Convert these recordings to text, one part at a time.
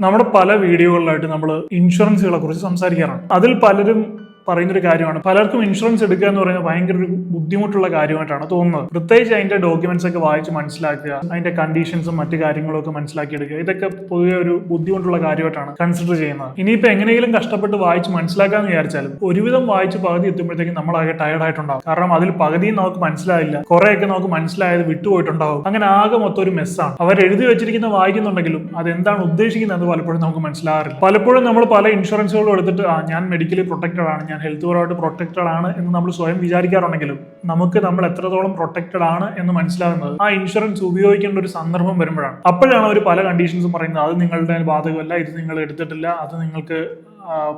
നമ്മുടെ പല വീഡിയോകളിലായിട്ട് നമ്മൾ ഇൻഷുറൻസുകളെ കുറിച്ച് സംസാരിക്കാറുണ്ട്. അതിൽ പലരും പറയുന്നൊരു കാര്യമാണ്. പലർക്കും ഇൻഷുറൻസ് എടുക്കുക എന്ന് പറയുന്നത് ഭയങ്കര ഒരു ബുദ്ധിമുട്ടുള്ള കാര്യമായിട്ടാണ് തോന്നുന്നത്. പ്രത്യേകിച്ച് അതിന്റെ ഡോക്യുമെന്റ്സ് ഒക്കെ വായിച്ച് മനസ്സിലാക്കുക അതിന്റെ കണ്ടീഷൻസും മറ്റു കാര്യങ്ങളും ഒക്കെ മനസ്സിലാക്കി എടുക്കുക ഇതൊക്കെ പൊതുവെ ഒരു ബുദ്ധിമുട്ടുള്ള കാര്യമായിട്ടാണ് കൺസിഡർ ചെയ്യുന്നത്. ഇനിയിപ്പോൾ എങ്ങനെയെങ്കിലും കഷ്ടപ്പെട്ട് വായിച്ച് മനസ്സിലാക്കാന്ന് വിചാരിച്ചാലും ഒരുവിധം വായിച്ച് പകുതി എത്തുമ്പോഴത്തേക്കും നമ്മളാകെ ടയർഡ് ആയിട്ടുണ്ടാവും. കാരണം അതിൽ പകുതിയും നമുക്ക് മനസ്സിലായില്ല കുറെയൊക്കെ നമുക്ക് മനസ്സിലായത് വിട്ടുപോയിട്ടുണ്ടാവും. അങ്ങനെ ആകെ മൊത്തം ഒരു മെസ്സാണ് അവർ എഴുതി വെച്ചിരിക്കുന്ന വായിക്കുന്നുണ്ടെങ്കിലും അത് എന്താണ് ഉദ്ദേശിക്കുന്നത് പലപ്പോഴും നമുക്ക് മനസ്സിലാകാറില്ല. പലപ്പോഴും നമ്മൾ പല ഇൻഷുറൻസുകളും എടുത്തിട്ട് ആ ഞാൻ മെഡിക്കലി പ്രൊട്ടക്റ്റഡ് ആണ്. ഞാൻ ഹെൽത്ത് പരമായിട്ട് പ്രൊട്ടക്റ്റഡ് ആണ് എന്ന് നമ്മൾ സ്വയം വിചാരിക്കാറുണ്ടെങ്കിലും നമുക്ക് നമ്മൾ എത്രത്തോളം പ്രൊട്ടക്റ്റഡ് ആണ് എന്ന് മനസ്സിലാകുന്നത് ആ ഇൻഷുറൻസ് ഉപയോഗിക്കേണ്ട ഒരു സന്ദർഭം വരുമ്പോഴാണ്. അപ്പോഴാണ് അവർ പല കണ്ടീഷൻസും പറയുന്നത്. അത് നിങ്ങളുടെ ബാധകമല്ല ഇത് നിങ്ങൾ എടുത്തിട്ടില്ല അത് നിങ്ങൾക്ക്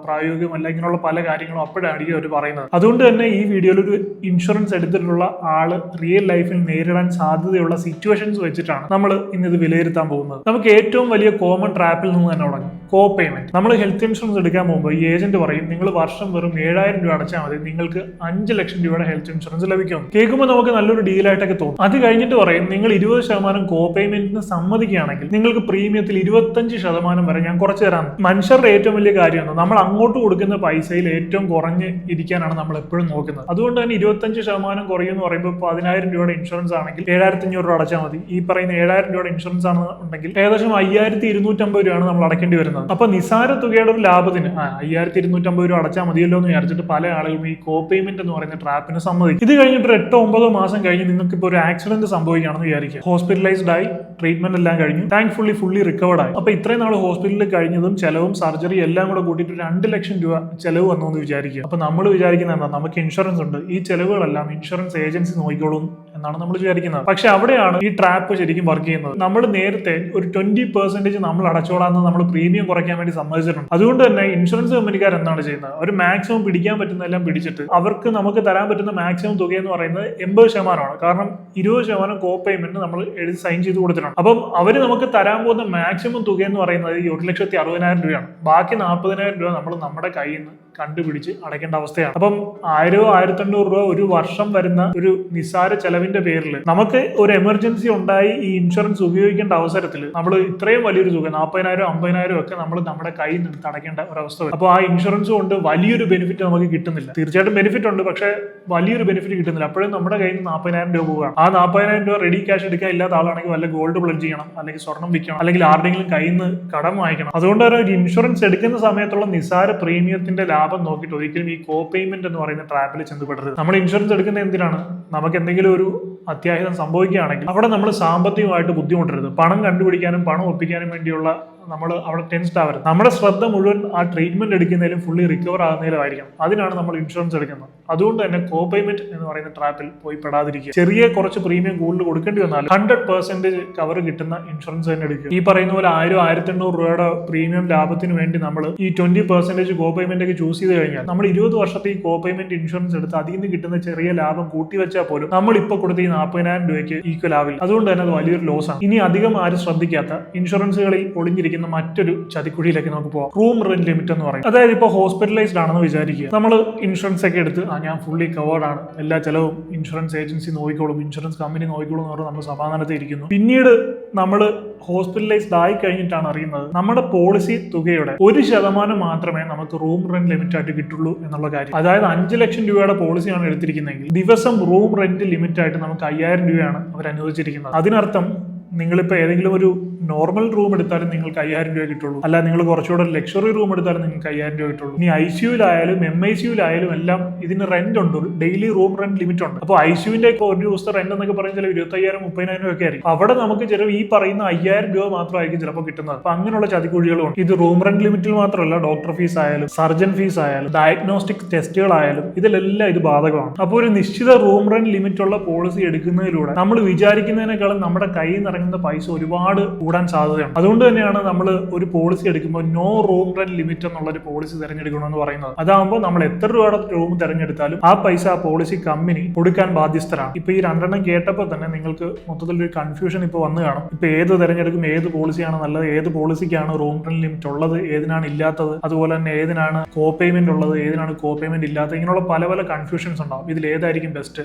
പ്രായോഗികമല്ല ഇങ്ങനെയുള്ള പല കാര്യങ്ങളും അപ്പോഴായിരിക്കും അവർ പറയുന്നത്. അതുകൊണ്ട് തന്നെ ഈ വീഡിയോയിൽ ഒരു ഇൻഷുറൻസ് എടുത്തിട്ടുള്ള ആൾ റിയൽ ലൈഫിൽ നേരിടാൻ സാധ്യതയുള്ള സിറ്റുവേഷൻസ് വെച്ചിട്ടാണ് നമ്മൾ ഇന്ന് ഇത് വിലയിരുത്താൻ പോകുന്നത്. നമുക്ക് ഏറ്റവും വലിയ കോമൺ ട്രാപ്പിൽ നിന്ന് തന്നെ തുടങ്ങും. കോ പേയ്മെന്റ് നമ്മൾ ഹെൽത്ത് ഇൻഷുറൻസ് എടുക്കാൻ പോകുമ്പോൾ ഈ ഏജന്റ് പറയും നിങ്ങൾ വർഷം വെറും ഏഴായിരം രൂപ അടച്ചാൽ മതി നിങ്ങൾക്ക് അഞ്ച് ലക്ഷം രൂപയുടെ ഹെൽത്ത് ഇൻഷുറൻസ് ലഭിക്കും കേൾക്കുമ്പോൾ നമുക്ക് നല്ലൊരു ഡീലായിട്ടൊക്കെ തോന്നും. അത് കഴിഞ്ഞിട്ട് പറയും നിങ്ങൾ ഇരുപത് ശതമാനം കോ പേയ്മെന്റിന് സമ്മതിക്കുകയാണെങ്കിൽ നിങ്ങൾക്ക് പ്രീമിയത്തിൽ ഇരുപത്തഞ്ച് ശതമാനം വരെ ഞാൻ കുറച്ച് തരാം. മനുഷ്യരുടെ ഏറ്റവും വലിയ കാര്യമാണ് നമ്മൾ അങ്ങോട്ട് കൊടുക്കുന്ന പൈസയിൽ ഏറ്റവും കുറഞ്ഞ് ഇരിക്കാനാണ് നമ്മൾ എപ്പോഴും നോക്കുന്നത്. അതുകൊണ്ട് തന്നെ ഇരുപത്തഞ്ച് ശതമാനം കുറയും എന്ന് പറയുമ്പോൾ പതിനായിരം രൂപയുടെ ഇൻഷുറൻസ് ആണെങ്കിൽ ഏഴായിരത്തി അഞ്ഞൂറ് രൂപ അടച്ചാൽ മതി. ഈ പറയുന്ന ഏഴായിരം രൂപയുടെ ഇൻഷുറൻസ് ആണ് ഉണ്ടെങ്കിൽ ഏകദേശം അയ്യായിരത്തി ഇരുന്നൂറ്റമ്പത് രൂപയാണ് നമ്മൾ അടക്കേണ്ടി വരുന്നത്. അപ്പൊ നിസാര തുകയുടെ ഒരു ലാഭത്തിന് അയ്യായിരത്തി ഇരുന്നൂറ്റമ്പത് രൂപ അടച്ചാൽ മതിയല്ലോ എന്ന് വിചാരിച്ചിട്ട് പല ആളുകളും ഈ കോ പേയ്മെന്റ് എന്ന് പറയുന്ന ട്രാപ്പിന് സമ്മതിക്കും. ഇത് കഴിഞ്ഞിട്ട് ഒരു എട്ടോ ഒമ്പതോ മാസം കഴിഞ്ഞ് നിങ്ങൾക്ക് ഇപ്പോൾ ഒരു ആക്സിഡന്റ് സംഭവിക്കുകയാണെന്ന് വിചാരിക്കുക. ഹോസ്പിറ്റലൈസ്ഡ് ആയി ട്രീറ്റ്മെന്റ് എല്ലാം കഴിഞ്ഞു. താങ്ക്ഫുള്ളി ഫുള്ളി റിക്കവർഡ് ആയി. അപ്പൊ ഇത്രയും നാൾ ഹോസ്പിറ്റലിൽ കഴിഞ്ഞതും ചെലവും സർജറി എല്ലാം കൂടെ കൂട്ടിയിട്ട് ഒരു രണ്ട് ലക്ഷം രൂപ ചെലവ് വന്നു എന്ന് വിചാരിക്കുക. അപ്പൊ നമ്മൾ വിചാരിക്കുന്ന എന്താ? നമുക്ക് ഇൻഷുറൻസ് ഉണ്ട്. ഈ ചെലവുകളെല്ലാം ഇൻഷുറൻസ് ഏജൻസി നോക്കിക്കോളും എന്നാണ് നമ്മൾ വിചാരിക്കുന്നത്. പക്ഷെ അവിടെയാണ് ഈ ട്രാപ്പ് ശരിക്കും വർക്ക് ചെയ്യുന്നത്. നമ്മൾ നേരത്തെ ഒരു ട്വന്റി പെർസെന്റേജ് നമ്മൾ അടച്ചോളാന്ന് നമ്മൾ പ്രീമിയം കുറയ്ക്കാൻ വേണ്ടി സമ്മതിച്ചിട്ടുണ്ട്. അതുകൊണ്ട് തന്നെ ഇൻഷുറൻസ് കമ്പനിക്കാർ എന്താണ് ചെയ്യുന്നത്? ഒരു മാക്സിമം പിടിക്കാൻ പറ്റുന്നതെല്ലാം പിടിച്ചിട്ട് അവർക്ക് നമുക്ക് തരാൻ പറ്റുന്ന മാക്സിമം തുക എന്ന് പറയുന്നത് എൺപത് ശതമാനമാണ്. കാരണം ഇരുപത് ശതമാനം കോ പേയ്മെന്റ് നമ്മൾ എഴുതി സൈൻ ചെയ്ത് കൊടുത്തിട്ടുണ്ട്. അപ്പം അവർ നമുക്ക് തരാൻ പോകുന്ന മാക്സിമം തുക എന്ന് പറയുന്നത് ഈ ഒരു ലക്ഷത്തി അറുപതിനായിരം രൂപയാണ്. ബാക്കി നാൽപ്പതിനായിരം രൂപ നമ്മൾ നമ്മുടെ കയ്യിൽ നിന്ന് കണ്ടുപിടിച്ച് അടയ്ക്കേണ്ട അവസ്ഥയാണ്. അപ്പം ആയിരോ ആയിരത്തി രൂപ ഒരു വർഷം വരുന്ന ഒരു നിസ്സാര ചെലവിന്റെ പേരിൽ നമുക്ക് ഒരു എമർജൻസി ഉണ്ടായി ഈ ഇൻഷുറൻസ് ഉപയോഗിക്കേണ്ട അവസരത്തിൽ നമ്മൾ ഇത്രയും വലിയൊരു തുക നാൽപ്പതിനായിരം അമ്പതിനായിരം ഒക്കെ നമ്മൾ നമ്മുടെ കയ്യിൽ നിന്ന് തടയ്ക്കേണ്ട ഒരു അവസ്ഥ അപ്പോൾ ആ ഇൻഷുറൻസ് കൊണ്ട് വലിയൊരു ബെനിഫിറ്റ് നമുക്ക് കിട്ടുന്നില്ല. തീർച്ചയായിട്ടും ബെനിഫിറ്റ് ഉണ്ട് പക്ഷേ വലിയൊരു ബെനിഫിറ്റ് കിട്ടുന്നില്ല. അപ്പോഴും നമ്മുടെ കയ്യിൽ നിന്ന് നാൽപ്പതിനായിരം രൂപ പോവുകയാണ്. ആ നാൽപ്പതിനായിരം രൂപ റെഡി ക്യാഷ് എടുക്കാൻ ഇല്ലാത്ത ആളാണെങ്കിൽ വല്ല ഗോൾഡ് പ്ലഡ് ചെയ്യണം അല്ലെങ്കിൽ സ്വർണം വിൽക്കണം അല്ലെങ്കിൽ ആരുടെങ്കിലും കയ്യിൽ നിന്ന് കടം വാങ്ങിക്കണം. അതുകൊണ്ട് തന്നെ ഒരു ഇൻഷുറൻസ് എടുക്കുന്ന സമയത്തുള്ള നിസാര പ്രീമിയത്തിന്റെ ലാഭം നോക്കിയിട്ട് ഒരിക്കലും ഈ കോ പേയ്മെന്റ് എന്ന് പറയുന്ന ട്രാപ്പിൽ ചെന്നപ്പെടരുത് നമ്മൾ ഇൻഷുറൻസ് എടുക്കുന്ന എന്തിനാണ്? നമുക്ക് എന്തെങ്കിലും ഒരു അത്യാഹിതം സംഭവിക്കുകയാണെങ്കിൽ അവിടെ നമ്മൾ സാമ്പത്തികമായിട്ട് ബുദ്ധിമുട്ടരുത്. പണം കണ്ടുപിടിക്കാനും പണം ഒപ്പിക്കാനും വേണ്ടിയുള്ള നമ്മൾ അവിടെ ടെൻസ്ഡ് ആവരുത്. നമ്മുടെ ശ്രദ്ധ മുഴുവൻ ആ ട്രീറ്റ്മെന്റ് എടുക്കുന്നതിലും ഫുള്ളി റിക്കവർ ആകുന്നതിലും ആയിരിക്കും അതിനാണ് നമ്മൾ ഇൻഷുറൻസ് എടുക്കുന്നത്. അതുകൊണ്ട് തന്നെ കോ പേയ്മെന്റ് എന്ന് പറയുന്ന ട്രാപ്പിൽ പോയി പെടാതിരിക്കുക. ചെറിയ കുറച്ച് പ്രീമിയം കൂടുതൽ കൊടുക്കേണ്ടി വന്നാൽ ഹൺഡ്രഡ് പെർസെന്റേജ് കവർ കിട്ടുന്ന ഇൻഷുറൻസ് തന്നെ എടുക്കുക. ഈ പറയുന്ന പോലെ ആയിരം ആയിരത്തി എണ്ണൂറ് രൂപയുടെ പ്രീമിയം ലാഭത്തിന് വേണ്ടി നമ്മൾ ഈ ട്വന്റി പെർസെന്റേജ് കോ പേയ്മെന്റ് ഒക്കെ ചൂസ് ചെയ്ത് കഴിഞ്ഞാൽ നമ്മൾ ഇരുപത് വർഷത്തെ ഈ കോ പേയ്മെന്റ് ഇൻഷുറൻസ് എടുത്ത് അതിൽ നിന്ന് കിട്ടുന്ന ചെറിയ ലാഭം കൂട്ടി വെച്ചാൽ പോലും നമ്മൾ ഇപ്പൊ കൊടുത്ത ഈ നാൽപ്പതിനായിരം രൂപയ്ക്ക് ഈക്വൽ ആവില്ല. അതുകൊണ്ട് തന്നെ അത് വലിയൊരു ലോസ് ആണ്. ഇനി അധികം ആരും ശ്രദ്ധിക്കാത്ത ഇൻഷുറൻസുകളിൽ ഒളിഞ്ഞിരിക്കുന്ന മറ്റൊരു ചതിക്കുഴിയിലേക്ക് നമുക്ക് പോകാം റൂം റെന്റ് ലിമിറ്റ് എന്ന് പറയും. അതായത് ഇപ്പോൾ ഹോസ്പിറ്റലൈസ്ഡ് ആണെന്ന് വിചാരിക്കുക. നമ്മൾ ഇൻഷുറൻസ് ഒക്കെ എടുത്ത് ആ ഞാൻ ഫുള്ളി കവേർഡ് ആണ്. എല്ലാ ചിലവും ഇൻഷുറൻസ് ഏജൻസി നോക്കിക്കോളും ഇൻഷുറൻസ് കമ്പനി നോക്കിക്കോളും എന്ന് പറഞ്ഞാൽ നമ്മൾ സമാധാനത്തിൽ ഇരിക്കുന്നു പിന്നീട് നമ്മൾ ഹോസ്പിറ്റലൈസ്ഡ് ആയി കഴിഞ്ഞിട്ടാണ് അറിയുന്നത്. നമ്മുടെ പോളിസി തുകയുടെ ഒരു ശതമാനം മാത്രമേ നമുക്ക് റൂം റെന്റ് ലിമിറ്റ് ആയിട്ട് കിട്ടുള്ളൂ എന്നുള്ള കാര്യം. അതായത് അഞ്ച് ലക്ഷം രൂപയുടെ പോളിസിയാണ് എടുത്തിരിക്കുന്നതെങ്കിൽ ദിവസം റൂം റെന്റ് ലിമിറ്റ് ആയിട്ട് നമുക്ക് അയ്യായിരം രൂപയാണ് അവർ അനുവദിച്ചിരിക്കുന്നത് അതിനർത്ഥം നിങ്ങളിപ്പോൾ ഏതെങ്കിലും ഒരു നോർമൽ റൂം എടുത്താലും നിങ്ങൾക്ക് അയ്യായിരം രൂപ കിട്ടുള്ളൂ. അല്ല നിങ്ങൾ കുറച്ചുകൂടെ ലക്ഷറി റൂം എടുത്താലും നിങ്ങൾക്ക് അയ്യായിരം രൂപ കിട്ടുള്ളൂ. ഇനി ഐ സിയുലായാലും എം ഐ സിയുലായാലും എല്ലാം ഇതിന് റെന്റ് ഉണ്ട്. ഡെയിലി റൂം റെന്റ് ലിമിറ്റ് ഉണ്ട്. അപ്പോൾ ഐ സിയുവിന്റെ ഒരു ദിവസത്തെ റെന്റ് എന്നൊക്കെ പറയുന്നത് ചില ഇരുപത്തയ്യായിരം മുപ്പതിനായിരം ഒക്കെ ആയിരിക്കും. അവിടെ നമുക്ക് ചിലപ്പോൾ ഈ പറയുന്ന അയ്യായിരം രൂപ മാത്രമായിരിക്കും ചിലപ്പോൾ കിട്ടുന്നത്. അപ്പൊ അങ്ങനെയുള്ള ചതിക്കുഴികളുണ്ട് ഇത് റൂം റെന്റ് ലിമിറ്റിൽ മാത്രമല്ല ഡോക്ടർ ഫീസ് ആയാലും സർജൻ ഫീസ് ആയാലും ഡയഗ്നോസ്റ്റിക് ടെസ്റ്റുകൾ ആയാലും ഇതിലെല്ലാം ഇത് ബാധകമാണ്. അപ്പോൾ ഒരു നിശ്ചിത റൂം റെന്റ് ലിമിറ്റ് ഉള്ള പോളിസി എടുക്കുന്നതിലൂടെ നമ്മൾ വിചാരിക്കുന്നതിനേക്കാളും നമ്മുടെ കയ്യിൽ നിന്ന് ഇറങ്ങുന്ന പൈസ ഒരുപാട് കൂടാൻ സാധ്യതയാണ് അതുകൊണ്ട് തന്നെയാണ് നമ്മൾ ഒരു പോളിസി എടുക്കുമ്പോൾ നോ റൂം റെന്റ് ലിമിറ്റ് എന്നുള്ള ഒരു പോളിസി തിരഞ്ഞെടുക്കണമെന്ന് പറയുന്നത്. അതാകുമ്പോൾ നമ്മൾ എത്ര രൂപയുടെ റൂം തിരഞ്ഞെടുത്താലും ആ പൈസ ആ പോളിസി കമ്പനി കൊടുക്കാൻ ബാധ്യസ്ഥരാണ്. ഇപ്പൊ ഈ രണ്ടെണ്ണം കേട്ടപ്പോൾ തന്നെ നിങ്ങൾക്ക് മൊത്തത്തിൽ ഒരു കൺഫ്യൂഷൻ ഇപ്പോൾ വന്നു കാണും. ഇപ്പൊ ഏത് തിരഞ്ഞെടുക്കും ഏത് പോളിസിയാണ് നല്ലത് ഏത് പോളിസിക്കാണ് റൂം റെന്റ് ലിമിറ്റ് ഉള്ളത് ഏതിനാണ് ഇല്ലാത്തത് അതുപോലെ തന്നെ ഏതിനാണ് കോ പേയ്മെന്റ് ഉള്ളത് ഏതിനാണ് കോ പേയ്മെന്റ് ഇല്ലാത്തത് ഇങ്ങനെയുള്ള പല പല കൺഫ്യൂഷൻസ് ഉണ്ടാവും. ഇതിൽ ഏതായിരിക്കും ബെസ്റ്റ്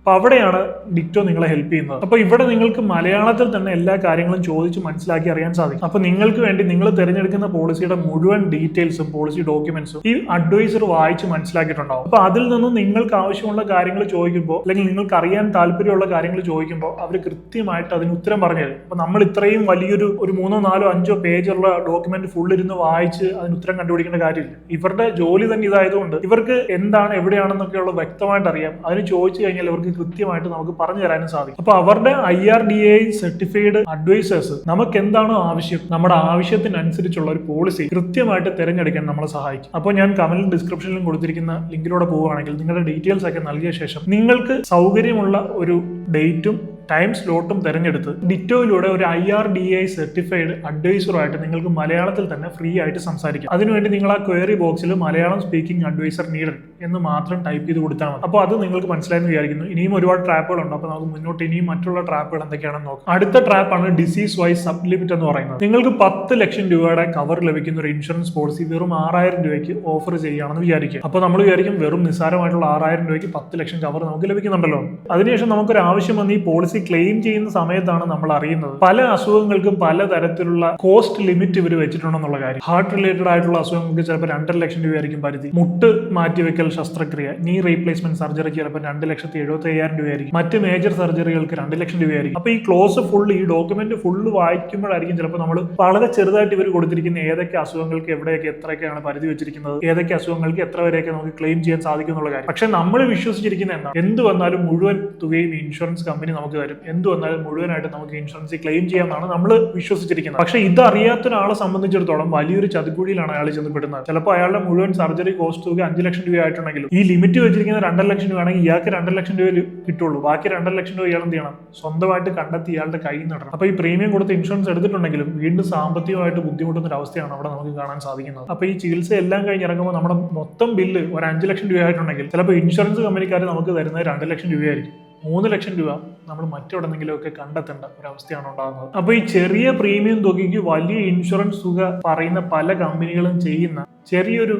അപ്പൊ അവിടെയാണ് ഡിക്റ്റോ നിങ്ങളെ ഹെൽപ്പ് ചെയ്യുന്നത്. അപ്പൊ ഇവിടെ നിങ്ങൾക്ക് മലയാളത്തിൽ തന്നെ എല്ലാ കാര്യങ്ങളും ചോദിച്ച് മനസ്സിലാക്കി അറിയാൻ സാധിക്കും. അപ്പൊ നിങ്ങൾക്ക് വേണ്ടി നിങ്ങൾ തിരഞ്ഞെടുക്കുന്ന പോളിസിയുടെ മുഴുവൻ ഡീറ്റെയിൽസും പോളിസി ഡോക്യുമെന്റ്സും ഈ അഡ്വൈസർ വായിച്ച് മനസ്സിലാക്കിയിട്ടുണ്ടാവും. അപ്പൊ അതിൽ നിന്നും നിങ്ങൾക്ക് ആവശ്യമുള്ള കാര്യങ്ങൾ ചോദിക്കുമ്പോൾ അല്ലെങ്കിൽ നിങ്ങൾക്ക് അറിയാൻ താല്പര്യമുള്ള കാര്യങ്ങൾ ചോദിക്കുമ്പോൾ അവർ കൃത്യമായിട്ട് അതിന് ഉത്തരം പറഞ്ഞു തരും. അപ്പൊ നമ്മൾ ഇത്രയും വലിയൊരു ഒരു മൂന്നോ നാലോ അഞ്ചോ പേജുള്ള ഡോക്യുമെന്റ് ഫുൾ ഇരുന്ന് വായിച്ച് അതിന് ഉത്തരം കണ്ടുപിടിക്കേണ്ട കാര്യമില്ല. ഇവരുടെ ജോലി തന്നെ ഇതായതുകൊണ്ട് ഇവർക്ക് എന്താണ് എവിടെയാണെന്നൊക്കെയുള്ള വ്യക്തമായിട്ട് അറിയാം. അതിന് ചോദിച്ചു കഴിഞ്ഞാൽ ഇവർക്ക് കൃത്യമായിട്ട് നമുക്ക് പറഞ്ഞു തരാനും സാധിക്കും. അപ്പൊ അവരുടെ I R D A certified advisors നമുക്ക് എന്താണോ ആവശ്യം? നമ്മുടെ ആവശ്യത്തിനനുസരിച്ചുള്ള ഒരു പോളിസി കൃത്യമായിട്ട് തിരഞ്ഞെടുക്കാൻ നമ്മളെ സഹായിക്കും. അപ്പോൾ ഞാൻ കമലിൽ ഡിസ്ക്രിപ്ഷനിലും കൊടുത്തിരിക്കുന്ന ലിങ്കിലൂടെ പോവുകയാണെങ്കിൽ നിങ്ങളുടെ ഡീറ്റെയിൽസ് ഒക്കെ നൽകിയ ശേഷം നിങ്ങൾക്ക് സൗകര്യമുള്ള ഒരു ഡേറ്റും ടൈം സ്ലോട്ടും തിരഞ്ഞെടുത്ത് ഡിറ്റോയിലൂടെ ഒരു I R D I certified അഡ്വൈസറുമായിട്ട് നിങ്ങൾക്ക് മലയാളത്തിൽ തന്നെ ഫ്രീ ആയിട്ട് സംസാരിക്കാം. അതിനുവേണ്ടി നിങ്ങൾ ആ ക്വയറി ബോക്സിൽ മലയാളം സ്പീക്കിംഗ് അഡ്വൈസർ നീഡഡ് എന്ന് മാത്രം ടൈപ്പ് ചെയ്ത് കൊടുത്താൽ മതി. അപ്പോൾ അത് നിങ്ങൾക്ക് മനസ്സിലായെന്ന് വിചാരിക്കുന്നു. ഇനിയും ഒരുപാട് ട്രാപ്പുകളുണ്ട് അപ്പോൾ നമുക്ക് മുന്നോട്ട് ഇനിയും മറ്റുള്ള ട്രാപ്പുകൾ എന്തൊക്കെയാണെന്ന് നോക്കാം. അടുത്ത ട്രാപ്പാണ് ഡിസീസ് വൈസ് സബ് ലിമിറ്റ് എന്ന് പറയുന്നത്. നിങ്ങൾക്ക് പത്ത് ലക്ഷം രൂപയുടെ കവർ ലഭിക്കുന്ന ഒരു ഇൻഷുറൻസ് പോളിസി വെറും ആറായിരം രൂപയ്ക്ക് ഓഫർ ചെയ്യുകയാണെന്ന് വിചാരിക്കുക. അപ്പോൾ നമ്മൾ വിചാരിക്കും വെറും നിസ്സാരമായിട്ടുള്ള ആറായിരം രൂപയ്ക്ക് പത്ത് ലക്ഷം കവർ നമുക്ക് ലഭിക്കുന്നുണ്ടല്ലോ. അതിനുശേഷം നമുക്കൊരു ആവശ്യം വന്ന് ഈ പോളിസി ക്ലെയിം ചെയ്യുന്ന സമയത്താണ് നമ്മൾ അറിയുന്നത്. പല അസുഖങ്ങൾക്കും പല തരത്തിലുള്ള കോസ്റ്റ് ലിമിറ്റ് ഇവർ വെച്ചിട്ടുണ്ടെന്നുള്ള കാര്യം. ഹാർട്ട് റിലേറ്റഡ് ആയിട്ടുള്ള അസുഖങ്ങൾക്ക് ചിലപ്പോൾ രണ്ടര ലക്ഷം രൂപയായിരിക്കും പരിധി. മുട്ട് മാറ്റിവെക്കൽ ശസ്ത്രക്രിയ നീ റീപ്ലേസ്മെന്റ് സർജറിക്ക് ചിലപ്പോൾ രണ്ട് ലക്ഷത്തി എഴുപത്തി അയ്യായിരം രൂപയായിരിക്കും. മറ്റ് മേജർ സർജറികൾക്ക് രണ്ട് ലക്ഷം രൂപയായിരിക്കും. അപ്പൊ ഈ ക്ലോസ് ഫുൾ ഈ ഡോക്യുമെന്റ് ഫുള്ള് വായിക്കുമ്പോഴായിരിക്കും ചിലപ്പോൾ നമ്മൾ വളരെ ചെറുതായിട്ട് ഇവർ കൊടുത്തിരിക്കുന്ന ഏതൊക്കെ അസുഖങ്ങൾക്ക് എവിടെയൊക്കെ എത്രയൊക്കെയാണ് പരിധി വെച്ചിരിക്കുന്നത് ഏതൊക്കെ അസുഖങ്ങൾക്ക് എത്ര വരെയൊക്കെ നമുക്ക് ക്ലെയിം ചെയ്യാൻ സാധിക്കും എന്നുള്ള കാര്യം. പക്ഷെ നമ്മൾ വിശ്വസിച്ചിരിക്കുന്ന എന്താ? എന്ത് വന്നാലും മുഴുവൻ തുകയും ഇൻഷുറൻസ് കമ്പനി നമുക്ക് തരും എന്ത് വന്നാലും മുഴുവനായിട്ട് നമുക്ക് ഇൻഷുറൻസ് ക്ലെയിം ചെയ്യാമെന്നാണ് നമ്മൾ വിശ്വസിച്ചിരിക്കുന്നത്. പക്ഷെ ഇത് അറിയാത്ത ഒരാളെ സംബന്ധിച്ചിടത്തോളം വലിയൊരു ചതിക്കുഴിയിലാണ് അയാൾ ചെന്ന് പെടുന്നത്. ചിലപ്പോൾ അയാളുടെ മുഴുവൻ സർജറി കോസ്റ്റ് തുക അഞ്ച് ലക്ഷം രൂപ ആയിട്ടുണ്ടെങ്കിലും ഈ ലിമിറ്റ് വെച്ചിരിക്കുന്ന രണ്ടര ലക്ഷം രൂപയാണെങ്കിൽ ഇയാൾക്ക് രണ്ടര ലക്ഷം രൂപ കിട്ടുള്ളൂ. ബാക്കി രണ്ടര ലക്ഷം രൂപ ഇയാൾ എന്ത് ചെയ്യണം? സ്വന്തമായിട്ട് കണ്ടെത്തി ഇയാളുടെ കയ്യിൽ നടണം അപ്പോൾ അപ്പൊ ഈ പ്രീമിയം കൊടുത്ത് ഇൻഷുറൻസ് എടുത്തിട്ടുണ്ടെങ്കിലും വീണ്ടും സാമ്പത്തികമായിട്ട് ബുദ്ധിമുട്ടുന്ന ഒരു അവസ്ഥയാണ് അവിടെ നമുക്ക് കാണാൻ സാധിക്കുന്നത്. അപ്പൊ ഈ ചികിത്സ എല്ലാം കഴിഞ്ഞ് ഇറങ്ങുമ്പോൾ നമ്മുടെ മൊത്തം ബില്ല് ഒരു അഞ്ച് ലക്ഷം രൂപ ആയിട്ടുണ്ടെങ്കിൽ ചിലപ്പോൾ ഇൻഷുറൻസ് കമ്പനിക്കാർ നമുക്ക് തരുന്നത് രണ്ട് ലക്ഷം രൂപയായിരിക്കും. മൂന്ന് ലക്ഷം രൂപ നമ്മൾ മറ്റെവിടെന്നെങ്കിലുമൊക്കെ കണ്ടെത്തേണ്ട ഒരവസ്ഥയാണ് ഉണ്ടാകുന്നത്. അപ്പൊ ഈ ചെറിയ പ്രീമിയം തുകയ്ക്ക് വലിയ ഇൻഷുറൻസ് തുക പറയുന്ന പല കമ്പനികളും ചെയ്യുന്ന ചെറിയൊരു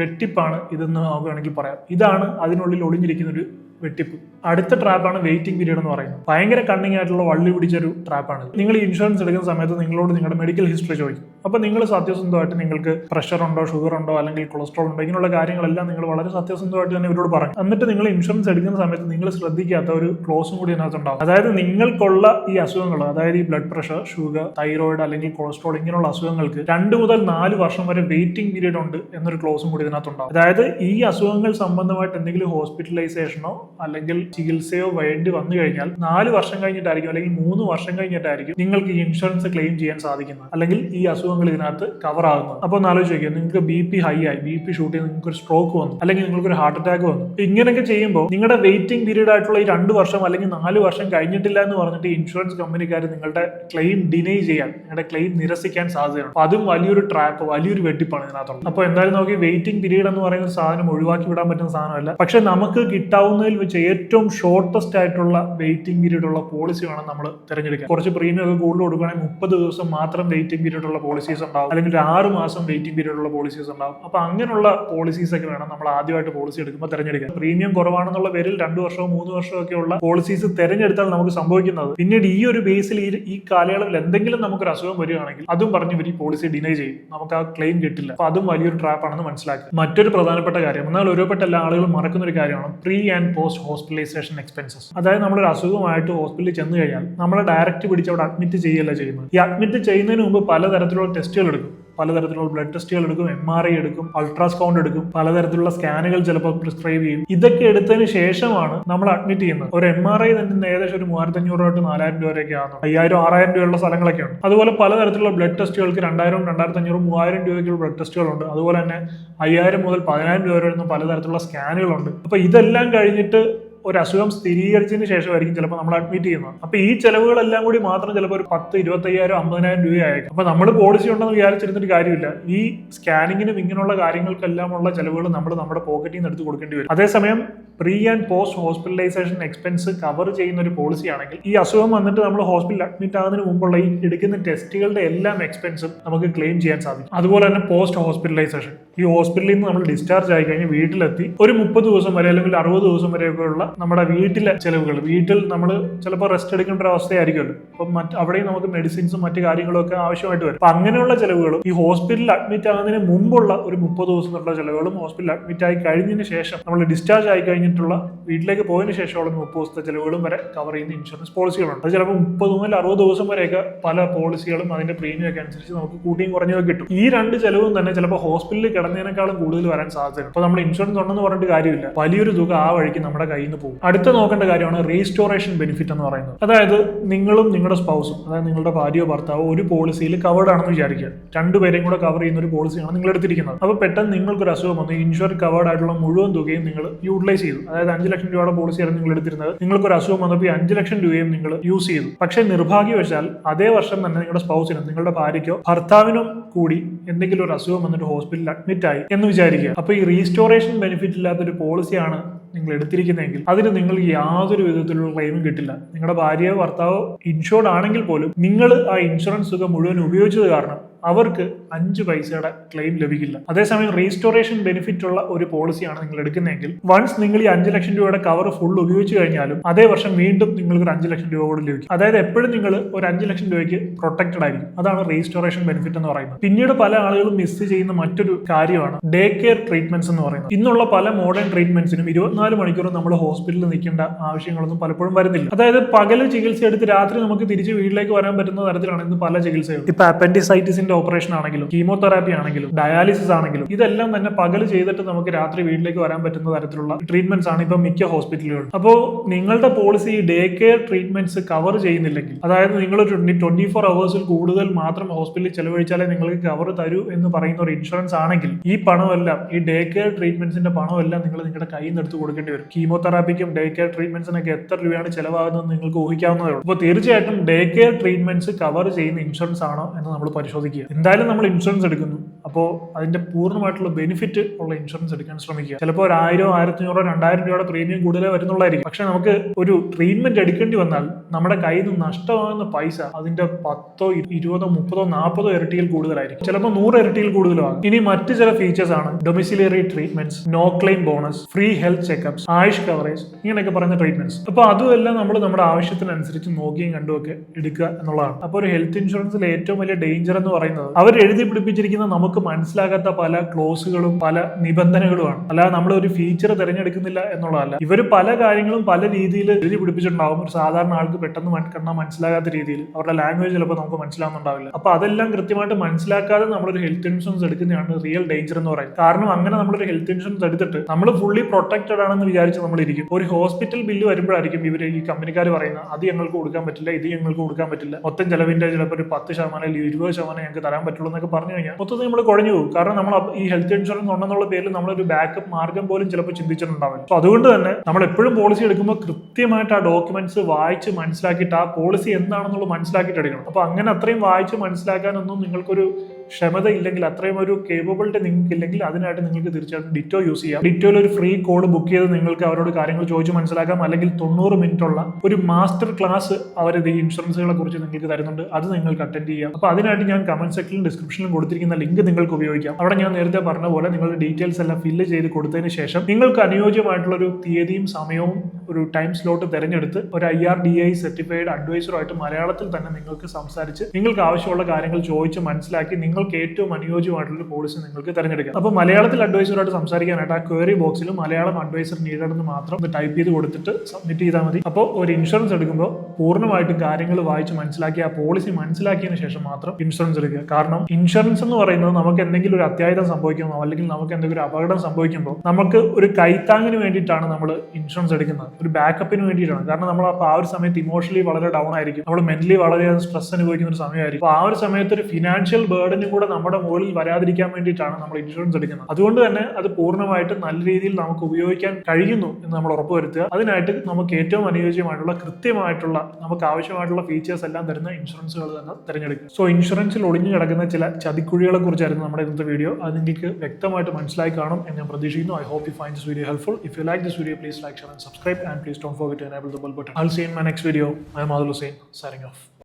വെട്ടിപ്പാണ് ഇതെന്ന് നമുക്ക് വേണമെങ്കിൽ പറയാം. ഇതാണ് അതിനുള്ളിൽ ഒളിഞ്ഞിരിക്കുന്ന ഒരു വെട്ടിപ്പ്. അടുത്ത ട്രാപ്പാണ് വെയിറ്റിംഗ് പീരീഡ് എന്ന് പറയുന്നത്. ഭയങ്കര കണ്ണിങ് ആയിട്ടുള്ള വള്ളി പിടിച്ചൊരു ട്രാപ്പാണ് നിങ്ങൾ ഇൻഷുറൻസ് എടുക്കുന്ന സമയത്ത് നിങ്ങളോട് നിങ്ങളുടെ മെഡിക്കൽ ഹിസ്റ്ററി ചോദിക്കും. അപ്പോൾ നിങ്ങൾ സത്യസന്ധമായിട്ട് നിങ്ങൾക്ക് പ്രഷർ ഉണ്ടോ ഷുഗർ ഉണ്ടോ അല്ലെങ്കിൽ കൊളസ്ട്രോൾ ഉണ്ടോ ഇങ്ങനെയുള്ള കാര്യങ്ങളെല്ലാം നിങ്ങൾ വളരെ സത്യസന്ധമായിട്ട് തന്നെ ഇവരോട് പറഞ്ഞു എന്നിട്ട് നിങ്ങൾ ഇൻഷുറൻസ് എടുക്കുന്ന സമയത്ത് നിങ്ങൾ ശ്രദ്ധിക്കാത്ത ഒരു ക്ലോസും കൂടി അതിനകത്ത് ഉണ്ടാവും. അതായത് നിങ്ങൾക്കുള്ള ഈ അസുഖങ്ങൾ അതായത് ഈ ബ്ലഡ് പ്രഷർ ഷുഗർ തൈറോയിഡ് അല്ലെങ്കിൽ കൊളസ്ട്രോൾ ഇങ്ങനെയുള്ള അസുഖങ്ങൾക്ക് രണ്ട് മുതൽ നാല് വർഷം വരെ വെയിറ്റിംഗ് പീരീഡ് ഉണ്ട് എന്നൊരു ക്ലോസും കൂടി ഇതിനകത്തുണ്ടാവും അതായത് ഈ അസുഖങ്ങൾ സംബന്ധമായിട്ട് എന്തെങ്കിലും ഹോസ്പിറ്റലൈസേഷനോ അല്ലെങ്കിൽ ചികിത്സയോ വേണ്ടി വന്നു കഴിഞ്ഞാൽ നാല് വർഷം കഴിഞ്ഞിട്ടായിരിക്കും അല്ലെങ്കിൽ മൂന്ന് വർഷം കഴിഞ്ഞിട്ടായിരിക്കും നിങ്ങൾക്ക് ഈ ഇൻഷുറൻസ് ക്ലെയിം ചെയ്യാൻ സാധിക്കുന്നത്. അല്ലെങ്കിൽ ഈ അസുഖങ്ങൾ ഇതിനകത്ത് കവർ ആകുന്നത്. അപ്പോൾ ഒന്ന് ആലോചിച്ച് നോക്കിയാൽ നിങ്ങൾക്ക് ബി പി ഹൈ ആയി ബി പി ഷൂട്ട് ചെയ്ത് നിങ്ങൾക്ക് ഒരു സ്ട്രോക്ക് വന്നു അല്ലെങ്കിൽ നിങ്ങൾക്ക് ഒരു ഹാർട്ട് അറ്റാക്ക് വന്നു ഇങ്ങനെയൊക്കെ ചെയ്യുമ്പോൾ നിങ്ങളുടെ വെയിറ്റിംഗ് പീരീഡ് ആയിട്ടുള്ള ഈ രണ്ട് വർഷം അല്ലെങ്കിൽ നാല് വർഷം കഴിഞ്ഞിട്ടില്ല എന്ന് പറഞ്ഞിട്ട് ഇൻഷുറൻസ് കമ്പനിക്കാർ നിങ്ങളുടെ ക്ലെയിം ഡിനൈ ചെയ്യാൻ നിങ്ങളുടെ ക്ലെയിം നിരസിക്കാൻ സാധ്യതയുണ്ട്. അതും വലിയൊരു ട്രാപ്പ് വലിയൊരു വെട്ടിപ്പാണ് ഇതിനകത്തുള്ളത്. അപ്പോൾ എന്തായാലും നോക്കി വെയിറ്റിംഗ് പീരീഡ് എന്ന് പറയുന്ന സാധനം ഒഴിവാക്കി വിടാൻ പറ്റുന്ന സാധനമല്ല. പക്ഷെ നമുക്ക് കിട്ടാവുന്നതിൽ വെച്ച് ഏറ്റവും ഷോർട്ടസ്റ്റ് ആയിട്ടുള്ള വെയിറ്റിംഗ് പീരീഡ് ഉള്ള പോളിസി വേണം നമ്മൾ തിരഞ്ഞെടുക്കാൻ. കുറച്ച് പ്രീമിയം ഒക്കെ കൂടുതൽ കൊടുക്കുകയാണെങ്കിൽ മുപ്പത് ദിവസം മാത്രം വെയിറ്റിംഗ് പീരീഡ് ഉള്ള പോളിസീസ് ഉണ്ടാവും. അല്ലെങ്കിൽ ഒരു ആറ് മാസം വെയിറ്റിംഗ് പീരീഡ് ഉള്ള പോളിസീസ് ഉണ്ടാവും. അപ്പൊ അങ്ങനെയുള്ള പോളിസീസ് ഒക്കെ വേണം നമ്മൾ ആദ്യമായിട്ട് പോളിസി എടുക്കുമ്പോൾ തിരഞ്ഞെടുക്കാൻ. പ്രീമിയം കുറവാണെന്നുള്ള പേരിൽ രണ്ട് വർഷമോ മൂന്ന് വർഷമോ ഒക്കെ ഉള്ള പോളിസീസ് തിരഞ്ഞെടുത്താൽ നമുക്ക് സംഭവിക്കുന്നത് പിന്നീട് ഈ ഒരു ബേസിൽ ഈ കാലയളവിൽ എന്തെങ്കിലും നമുക്കൊരു അസുഖം വരികയാണെങ്കിൽ അതും പറഞ്ഞ് ഇവർ ഈ പോളിസി ഡിനൈ ചെയ്യും. നമുക്ക് ആ ക്ലെയിം കിട്ടില്ല. അപ്പൊ അതും വലിയൊരു ട്രാപ്പ് ആണെന്ന് മനസ്സിലാക്കി മറ്റൊരു പ്രധാനപ്പെട്ട കാര്യം എന്നാൽ ഒരുപെട്ട എല്ലാ ആളുകളും മറക്കുന്ന ഒരു കാര്യമാണ് pre and post hospitalisation expenses അതായത് നമ്മളൊരു അസുഖമായിട്ട് ഹോസ്പിറ്റലിൽ ചെന്ന് കഴിഞ്ഞാൽ നമ്മളെ ഡയറക്റ്റ് പിടിച്ച് അവിടെ അഡ്മിറ്റ് ചെയ്യല്ല ചെയ്യുന്നത്. ഈ അഡ്മിറ്റ് ചെയ്യുന്നതിന് മുമ്പ് പലതരത്തിലുള്ള ടെസ്റ്റുകൾ എടുക്കും. പലതരത്തിലുള്ള ബ്ലഡ് ടെസ്റ്റുകൾ എടുക്കും എം ആർ ഐ എടുക്കും അൾട്രാസൗണ്ട് എടുക്കും പലതരത്തിലുള്ള സ്കാനുകൾ ചിലപ്പോൾ പ്രിസ്ക്രൈബ് ചെയ്യും. ഇതൊക്കെ എടുത്തതിന് ശേഷമാണ് നമ്മൾ അഡ്മിറ്റ് ചെയ്യുന്നത്. ഒരു എം ആർ ഐ തന്നെ ഏകദേശം ഒരു മൂവായിരത്തഞ്ഞൂറ് രൂപ തൊട്ട് നാലായിരം രൂപ വരെയൊക്കെ ആണ് അയ്യായിരം ആറായിരം രൂപയുള്ള സ്ഥലങ്ങളൊക്കെയാണ് അതുപോലെ പലതരത്തിലുള്ള ബ്ലഡ് ടെസ്റ്റുകൾക്ക് രണ്ടായിരം രണ്ടായിരത്തി അഞ്ഞൂറ് മൂവായിരം രൂപയ്ക്കുള്ള ബ്ലഡ് ടെസ്റ്റുകളുണ്ട് അതുപോലെ തന്നെ അയ്യായിരം മുതൽ പതിനായിരം രൂപ വരെ പലതരത്തിലുള്ള സ്കാനുകളുണ്ട് അപ്പോൾ ഇതെല്ലാം കഴിഞ്ഞിട്ട് ഒരു അസുഖം സ്ഥിരീകരിച്ചതിന് ശേഷമായിരിക്കും ചിലപ്പോൾ നമ്മൾ അഡ്മിറ്റ് ചെയ്യുന്നത്. അപ്പോൾ ഈ ചെലവുകളെല്ലാം കൂടി മാത്രം ചിലപ്പോൾ ഒരു പത്ത് ഇരുപത്തയ്യായിരം അമ്പതിനായിരം രൂപയായിരിക്കും. അപ്പോൾ നമ്മൾ പോളിസി ഉണ്ടെന്ന് വിചാരിച്ചിരുന്നിട്ട് കാര്യമില്ല. ഈ സ്കാനിങ്ങിനും ഇങ്ങനെയുള്ള കാര്യങ്ങൾക്കെല്ലാം ഉള്ള ചെലവുകൾ നമ്മൾ നമ്മുടെ പോക്കറ്റിൽ നിന്ന് എടുത്ത് കൊടുക്കേണ്ടി വരും. അതേസമയം pre and post hospitalisation expense cover ചെയ്യുന്ന ഒരു പോളിസി ആണെങ്കിൽ ഈ അസുഖം വന്നിട്ട് നമ്മൾ ഹോസ്പിറ്റലിൽ അഡ്മിറ്റ് ആകുന്നതിന് മുമ്പുള്ള ഈ എടുക്കുന്ന ടെസ്റ്റുകളുടെ എല്ലാം എക്സ്പെൻസും നമുക്ക് ക്ലെയിം ചെയ്യാൻ സാധിക്കും. അതുപോലെ തന്നെ പോസ്റ്റ് ഹോസ്പിറ്റലൈസേഷൻ ഈ ഹോസ്പിറ്റലിൽ നിന്ന് നമ്മൾ ഡിസ്ചാർജ് ആയി കഴിഞ്ഞ് വീട്ടിലെത്തി. ഒരു മുപ്പത് ദിവസം വരെ അല്ലെങ്കിൽ അറുപത് ദിവസം വരെയൊക്കെയുള്ള നമ്മുടെ വീട്ടിലെ ചിലവുകൾ. വീട്ടിൽ നമ്മൾ ചിലപ്പോൾ റെസ്റ്റ് എടുക്കേണ്ട ഒരു അവസ്ഥയായിരിക്കുമല്ലോ. അപ്പം മറ്റ് അവിടെയും നമുക്ക് മെഡിസിൻസും മറ്റു കാര്യങ്ങളൊക്കെ ആവശ്യമായിട്ട് വരും. അപ്പൊ അങ്ങനെയുള്ള ചിലവുകളും ഈ ഹോസ്പിറ്റലിൽ അഡ്മിറ്റ് ആകുന്നതിന് മുമ്പുള്ള ഒരു മുപ്പത് ദിവസത്തിനുള്ള ചിലവുകളും ഹോസ്പിറ്റലിൽ അഡ്മിറ്റ് ആയി കഴിഞ്ഞതിന് ശേഷം നമ്മൾ ഡിസ്ചാർജ് ആയി കഴിഞ്ഞിട്ടുള്ള വീട്ടിലേക്ക് പോയതിനു ശേഷമുള്ള മുപ്പത് ദിവസത്തെ ചിലവുകളും വരെ കവർ ചെയ്യുന്ന ഇൻഷുറൻസ് പോളിസികളുണ്ട് അത് ചിലപ്പോൾ മുപ്പത് മുതൽ അറുപത് ദിവസം വരെയൊക്കെ പല പോളിസികളും അതിന്റെ പ്രീമിയം ഒക്കെ അനുസരിച്ച് നമുക്ക് കൂട്ടിയും കുറഞ്ഞൊക്കെ കിട്ടും. ഈ രണ്ട് ചിലവും തന്നെ ചിലപ്പോൾ ഹോസ്പിറ്റലിൽ കിടന്നതിനേക്കാളും കൂടുതൽ വരാൻ സാധ്യതയുണ്ട്. അപ്പോൾ നമ്മൾ ഇൻഷുറൻസ് ഉണ്ടെന്ന് പറഞ്ഞിട്ട് കാര്യമില്ല. വലിയൊരു തുക ആ വഴിക്ക് നമ്മുടെ കയ്യിൽ നിന്ന് പോകും. അടുത്ത നോക്കേണ്ട കാര്യമാണ് റീസ്റ്റോറേഷൻ ബെനിഫിറ്റ് എന്ന് പറയുന്നത്. അതായത് നിങ്ങളും നിങ്ങളുടെ സ്പൗസും അതായത് നിങ്ങളുടെ ഭാര്യയോ ഭർത്താവോ ഒരു പോളിസിയിൽ കവേർഡ് ആണെന്ന് വിചാരിക്കുക. രണ്ടുപേരെയും കൂടെ കവർ ചെയ്യുന്ന ഒരു പോളിസിയാണ് നിങ്ങൾ എടുത്തിരിക്കുന്നത്. അപ്പോൾ പെട്ടെന്ന് നിങ്ങൾക്കൊരു അസുഖം വന്നു ഇൻഷുർ കവേർഡ് ആയിട്ടുള്ള മുഴുവൻ തുകയും നിങ്ങൾ യൂട്ടിലൈസ് ചെയ്തു. അതായത് അഞ്ച് ലക്ഷം രൂപയുടെ പോളിസിയാണ് നിങ്ങൾ എടുത്തിരുന്നത്. നിങ്ങൾക്കൊരു അസുഖം വന്നപ്പോൾ ഈ അഞ്ച് ലക്ഷം രൂപയും നിങ്ങൾ യൂസ് ചെയ്തു. പക്ഷേ നിർഭാഗ്യവശാൽ അതേ വർഷം തന്നെ നിങ്ങളുടെ സ്പൗസിനും നിങ്ങളുടെ ഭാര്യയ്ക്കോ ഭർത്താവിനും കൂടി എന്തെങ്കിലും ഒരു അസുഖം വന്നിട്ട് ഹോസ്പിറ്റലിൽ അഡ്മിറ്റ് ആയി എന്ന് വിചാരിക്കുക. അപ്പോൾ ഈ റീസ്റ്റോറേഷൻ ബെനിഫിറ്റ് ഇല്ലാത്ത ഒരു പോളിസിയാണ് നിങ്ങൾ എടുത്തിരിക്കുന്നതെങ്കിൽ അതിന് നിങ്ങൾക്ക് യാതൊരു വിധത്തിലുള്ള ക്ലെയിമും കിട്ടില്ല. നിങ്ങളുടെ ഭാര്യയോ ഭർത്താവോ ഇൻഷുർഡ് ആണെങ്കിൽ പോലും നിങ്ങൾ ആ ഇൻഷുറൻസ് തുക മുഴുവൻ ഉപയോഗിച്ചത് കാരണം അവർക്ക് അഞ്ച് പൈസയുടെ ക്ലെയിം ലഭിക്കില്ല. അതേസമയം റീസ്റ്റോറേഷൻ ബെനിഫിറ്റ് ഉള്ള ഒരു പോളിസിയാണ് നിങ്ങൾ എടുക്കുന്നതെങ്കിൽ വൺസ് നിങ്ങൾ ഈ അഞ്ച് ലക്ഷം രൂപയുടെ കവർ ഫുൾ ഉപയോഗിച്ച് കഴിഞ്ഞാലും അതേ വർഷം വീണ്ടും നിങ്ങൾക്ക് ഒരു അഞ്ച് ലക്ഷം രൂപ കൂടി ലഭിക്കും. അതായത് എപ്പോഴും നിങ്ങൾ ഒരു അഞ്ച് ലക്ഷം രൂപയ്ക്ക് പ്രൊട്ടക്റ്റഡ് ആയിരിക്കും. അതാണ് റീസ്റ്റോറേഷൻ ബെനിഫിറ്റ് എന്ന് പറയുന്നത്. പിന്നീട് പല ആളുകളും മിസ് ചെയ്യുന്ന മറ്റൊരു കാര്യമാണ് ഡേ കെയർ ട്രീറ്റ്മെന്റ്സ് എന്ന് പറയുന്നത്. ഇന്നുള്ള പല മോഡേൺ ട്രീറ്റ്മെന്റ്സിനും ഇരുപത്തിനാല് മണിക്കൂറും നമ്മൾ ഹോസ്പിറ്റലിൽ നിൽക്കേണ്ട ആവശ്യങ്ങളൊന്നും പലപ്പോഴും വരുന്നില്ല. അതായത് പകൽ ചികിത്സ എടുത്ത് രാത്രി നമുക്ക് തിരിച്ച് വീട്ടിലേക്ക് വരാൻ പറ്റുന്ന തരത്തിലാണ് ഇന്ന് പല ചികിത്സകൾ ഇപ്പൊ അപ്പൻഡിസൈറ്റിസിന്റെ ഓപ്പറേഷൻ ആണെങ്കിലും കീമോതെറാപ്പി ആണെങ്കിലും ഡയാലിസിസ് ആണെങ്കിലും ഇതെല്ലാം തന്നെ പകൽ ചെയ്തിട്ട് നമുക്ക് രാത്രി വീട്ടിലേക്ക് വരാൻ പറ്റുന്ന തരത്തിലുള്ള ട്രീറ്റ്മെന്റ്സ് ആണ് ഇപ്പൊ മിക്ക ഹോസ്പിറ്റലുകളും അപ്പോൾ നിങ്ങളുടെ policy day care treatments cover ചെയ്യുന്നില്ലെങ്കിൽ അതായത് നിങ്ങൾ ട്വന്റി ഫോർ അവേഴ്സിൽ കൂടുതൽ മാത്രം ഹോസ്പിറ്റലിൽ ചെലവഴിച്ചാലേ നിങ്ങൾക്ക് കവർ തരൂ എന്ന് പറയുന്ന ഒരു ഇൻഷുറൻസ് ആണെങ്കിൽ ഈ പണമെല്ലാം ഈ ഡേ കെയർ ട്രീറ്റ്മെന്റ്സിന്റെ പണമെല്ലാം നിങ്ങൾ നിങ്ങളുടെ കയ്യിൽ നിന്ന് എടുത്ത് കൊടുക്കേണ്ടി വരും. കീമോതെറാപ്പിക്കും ഡേ കെയർ ട്രീറ്റ്മെന്റ്സിനൊക്കെ എത്ര രൂപയാണ് ചെലവാകുന്നത് നിങ്ങൾക്ക് ഊഹിക്കാവുന്നതേ ഉള്ളൂ. അപ്പോൾ തീർച്ചയായിട്ടും ഡേ കെയർ ട്രീറ്റ്മെന്റ്സ് കവർ ചെയ്യുന്ന ഇൻഷുറൻസ് ആണോ എന്ന് നമ്മൾ പരിശോധിക്കുക. എന്തായാലും നമ്മൾ ഇൻഷുറൻസ് എടുക്കുന്നു. അപ്പോൾ അതിന്റെ പൂർണമായിട്ടുള്ള ബെനിഫിറ്റ് ഉള്ള ഇൻഷുറൻസ് എടുക്കാൻ ശ്രമിക്കുക. ചിലപ്പോൾ ഒരു ആയിരം ആയിരത്തിഞ്ഞൂറോ രണ്ടായിരം രൂപയുടെ പ്രീമിയം കൂടുതലേ വരുന്നുള്ളായിരിക്കും. പക്ഷേ നമുക്ക് ഒരു ട്രീറ്റ്മെന്റ് എടുക്കേണ്ടി വന്നാൽ നമ്മുടെ കയ്യിൽ നിന്ന് നഷ്ടമാകുന്ന പൈസ അതിന്റെ പത്തോ ഇരുപതോ മുപ്പതോ നാൽപ്പതോ ഇരട്ടിയിൽ കൂടുതലായിരിക്കും. ചിലപ്പോൾ നൂറ് ഇരട്ടിയിൽ കൂടുതലാണ് ഇനി മറ്റ് ചില ഫീച്ചേഴ്സ് ആണ്. Domiciliary treatments no claim bonus free health checkups AYUSH coverage ഇങ്ങനെയൊക്കെ പറയുന്ന ട്രീറ്റ്മെന്റ്സ് അപ്പോൾ അതുമെല്ലാം നമ്മൾ നമ്മുടെ ആവശ്യത്തിനനുസരിച്ച് നോക്കിയും കണ്ടുമൊക്കെ എടുക്കുക എന്നുള്ളതാണ്. അപ്പോൾ ഒരു ഹെൽത്ത് ഇൻഷുറൻസിൽ ഏറ്റവും വലിയ ഡേഞ്ചർ എന്ന് പറയുന്നത് അവർ എഴുതി പിടിപ്പിച്ചിരിക്കുന്ന നമുക്ക് മനസ്സിലാകാത്ത പല ക്ലോസുകളും പല നിബന്ധനകളുമാണ്. അല്ലാതെ നമ്മൾ ഒരു ഫീച്ചർ തിരഞ്ഞെടുക്കുന്നില്ല എന്നുള്ളതല്ല. ഇവർ പല കാര്യങ്ങളും പല രീതിയിൽ എഴുതി പിടിപ്പിച്ചിട്ടുണ്ടാകും ഒരു സാധാരണ ആൾക്ക് പെട്ടെന്ന് കണ്ടാൽ മനസ്സിലാകാത്ത രീതിയിൽ. അവരുടെ ലാംഗ്വേജ് ചിലപ്പോൾ നമുക്ക് മനസ്സിലാവുന്നുണ്ടാവില്ല. അപ്പൊ അതെല്ലാം കൃത്യമായിട്ട് മനസ്സിലാക്കാതെ നമ്മളൊരു ഹെൽത്ത് ഇൻഷുറൻസ് എടുക്കുന്നതാണ് റിയൽ ഡേഞ്ചർ എന്ന് പറയുന്നത്. കാരണം അങ്ങനെ നമ്മളൊരു ഹെൽത്ത് ഇൻഷുറൻസ് എടുത്തിട്ട് നമ്മൾ ഫുള്ളി പ്രൊട്ടക്റ്റഡ് ആണെന്ന് വിചാരിച്ച് നമ്മൾ ഇരിക്കും ഒരു ഹോസ്പിറ്റൽ ബില്ല് വരുമ്പോഴായിരിക്കും ഇവർ ഈ കമ്പനിക്കാർ പറയുന്നത് അത് ഞങ്ങൾക്ക് കൊടുക്കാൻ പറ്റില്ല ഇത് ഞങ്ങൾക്ക് കൊടുക്കാൻ പറ്റില്ല. മൊത്തം ചിലവിന്റെ ചിലപ്പോൾ ഒരു പത്ത് ശതമാനം അല്ലെങ്കിൽ ഇരുപത് ശതമാനം ഞങ്ങൾക്ക് തരാൻ പറ്റുള്ളൂ എന്നൊക്കെ പറഞ്ഞു കഴിഞ്ഞാൽ മൊത്തത്തിൽ നമ്മൾ കുഴഞ്ഞു പോകും. കാരണം നമ്മൾ ഈ ഹെൽത്ത് ഇൻഷുറൻസ് ഉണ്ടെന്നുള്ള പേരിൽ നമ്മളൊരു ബാക്കപ്പ് മാർഗം പോലും ചിലപ്പോൾ ചിന്തിച്ചിട്ടുണ്ടാവില്ല. അപ്പോൾ അതുകൊണ്ട് തന്നെ നമ്മൾ എപ്പോഴും പോളിസി എടുക്കുമ്പോൾ കൃത്യമായിട്ട് ആ ഡോക്യുമെന്റ്സ് വായിച്ച് മനസ്സിലാക്കിയിട്ട് ആ പോളിസി എന്താണെന്നുള്ളത് മനസ്സിലാക്കിയിട്ട് എടുക്കണം. അപ്പോൾ അങ്ങനെ അത്രയും വായിച്ച് മനസ്സിലാക്കാനൊന്നും നിങ്ങൾക്കൊരു ക്ഷമത ഇല്ലെങ്കിൽ അത്രയും ഒരു കേപ്പബിലിറ്റി നിങ്ങൾക്ക് ഇല്ലെങ്കിൽ അതിനായിട്ട് നിങ്ങൾക്ക് തീർച്ചയായിട്ടും ഡിറ്റോ യൂസ് ചെയ്യാം. ഡിറ്റോയിൽ ഒരു ഫ്രീ കോഡ് ബുക്ക് ചെയ്ത് നിങ്ങൾക്ക് അവരോട് കാര്യങ്ങൾ ചോദിച്ച് മനസ്സിലാക്കാം. അല്ലെങ്കിൽ തൊണ്ണൂറ് മിനിറ്റ് ഉള്ള ഒരു മാസ്റ്റർ ക്ലാസ് അവർ ഈ ഇൻഷുറൻസുകളെ കുറിച്ച് നിങ്ങൾക്ക് തരുന്നുണ്ട്. അത് നിങ്ങൾക്ക് അറ്റൻഡ് ചെയ്യാം. അപ്പോൾ അതിനായിട്ട് ഞാൻ കമന്റ് സെക്ഷനിലും ഡിസ്ക്രിപ്ഷനിലും കൊടുത്തിരിക്കുന്ന ലിങ്ക് നിങ്ങൾക്ക് ഉപയോഗിക്കാം. അവിടെ ഞാൻ നേരത്തെ പറഞ്ഞ പോലെ നിങ്ങളുടെ ഡീറ്റെയിൽസ് എല്ലാം ഫില്ല് ചെയ്ത് കൊടുത്തതിന് ശേഷം നിങ്ങൾക്ക് അനുയോജ്യമായിട്ടുള്ള ഒരു തീയതിയും സമയവും ഒരു ടൈം സ്ലോട്ട് തിരഞ്ഞെടുത്ത് ഒരു I R D I certified അഡ്വൈസറുമായിട്ട് മലയാളത്തിൽ തന്നെ നിങ്ങൾക്ക് സംസാരിച്ച് നിങ്ങൾക്ക് ആവശ്യമുള്ള കാര്യങ്ങൾ ചോദിച്ച് മനസ്സിലാക്കി നിങ്ങൾക്ക് ഏറ്റവും അനുയോജ്യമായിട്ടുള്ള പോളിസി നിങ്ങൾക്ക് തിരഞ്ഞെടുക്കാം. അപ്പോൾ മലയാളത്തിൽ അഡ്വൈസറായിട്ട് സംസാരിക്കാനായിട്ട് ആ ക്വയറി ബോക്സിൽ മലയാളം അഡ്വൈസർ നീഡഡ് എന്ന് മാത്രം ഒന്ന് ടൈപ്പ് ചെയ്ത് കൊടുത്തിട്ട് സബ്മിറ്റ് ചെയ്താൽ മതി. അപ്പോൾ ഒരു ഇൻഷുറൻസ് എടുക്കുമ്പോൾ പൂർണമായിട്ടും കാര്യങ്ങൾ വായിച്ച് മനസ്സിലാക്കി ആ പോളിസി മനസ്സിലാക്കിയതിന് ശേഷം മാത്രം ഇൻഷുറൻസ് എടുക്കുക. കാരണം ഇൻഷുറൻസ് എന്ന് പറയുന്നത് നമുക്ക് എന്തെങ്കിലും ഒരു അത്യാഹിതം സംഭവിക്കുമ്പോൾ അല്ലെങ്കിൽ നമുക്ക് എന്തെങ്കിലും ഒരു അപകടം സംഭവിക്കുമ്പോൾ നമുക്ക് ഒരു കൈത്താങ്ങിന് വേണ്ടിയിട്ടാണ് നമ്മൾ ഇൻഷുറൻസ് എടുക്കുന്നത്. ഒരു ബാക്കപ്പിന് വേണ്ടിയിട്ടാണ്. കാരണം നമ്മൾ അപ്പോൾ ആ ഒരു സമയത്ത് ഇമോഷണലി വളരെ ഡൗൺ ആയിരിക്കും. നമ്മൾ മെന്റലി വളരെയധികം സ്ട്രെസ് അനുഭവിക്കുന്ന ഒരു സമയമായിരിക്കും. അപ്പോൾ ആ ഒരു സമയത്ത് ഒരു ഫിനാൻഷ്യൽ ബേർഡനും കൂടെ നമ്മുടെ മുകളിൽ വരാതിരിക്കാൻ വേണ്ടിയിട്ടാണ് നമ്മൾ ഇൻഷുറൻസ് എടുക്കുന്നത്. അതുകൊണ്ട് തന്നെ അത് പൂർണമായിട്ടും നല്ല രീതിയിൽ നമുക്ക് ഉപയോഗിക്കാൻ കഴിയുന്നു എന്ന് നമ്മൾ ഉറപ്പുവരുത്തുക അതിനായിട്ട് നമുക്ക് ഏറ്റവും അനുയോജ്യമായിട്ടുള്ള കൃത്യമായിട്ടുള്ള നമുക്ക് ആവശ്യമായിട്ടുള്ള ഫീച്ചേഴ്സ് എല്ലാം തരുന്ന ഇൻഷുറൻസുകൾ തന്നെ തിരഞ്ഞെടുക്കുക. സോ ഇൻഷുറൻസിൽ ഒളിഞ്ഞു കിടക്കുന്ന ചില ചതിക്കുഴികളെ കുറിച്ചായിരുന്നു നമ്മുടെ ഇന്നത്തെ വീഡിയോ അത് നിങ്ങൾക്ക് വ്യക്തമായിട്ട് മനസ്സിലായി കാണും എന്ന് ഞാൻ പ്രതീക്ഷിക്കുന്നു. I hope you find this video helpful if you like this video please like share and subscribe and please don't forget to enable the bell button I see in my next video I'm Adul Hussain signing off